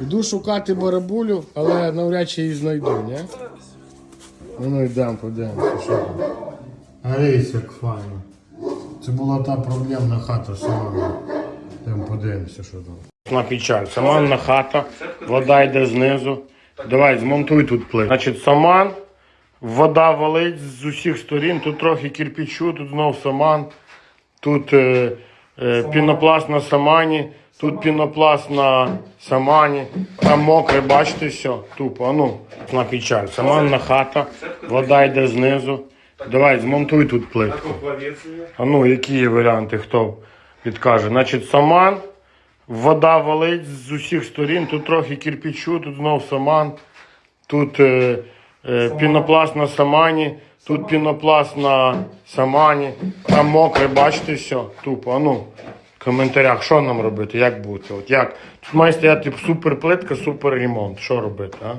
Йду шукати барабулю, але навряд чи її знайду, ні? Ну, ну йдемо, подивимося, що там. Грись, як файно. Це була та проблемна хата сама. Йдемо подивимося, що там. На печаль. Саманна хата, вода йде знизу. Давай, змонтуй тут плит. Значить, саман, вода валить з усіх сторін, тут трохи кирпичу, тут знов саман, тут е, е, пінопласт на самані, тут пінопласт на самані, там мокре, бачите, все, тупо, ну, на печаль. Саманна хата, вода йде знизу. Давай, змонтуй тут плитку. А ну, які є варіанти, хто підкаже? Значить, саман, вода валить з усіх сторін, тут трохи кирпичу, тут знов саман, тут е, е, пінопласт на самані, тут пінопласт на самані, там мокре, бачите, все, тупо. А ну, коментарях, що нам робити, як бути? От як? Тут має стояти супер плитка, супер ремонт. Що робити, а?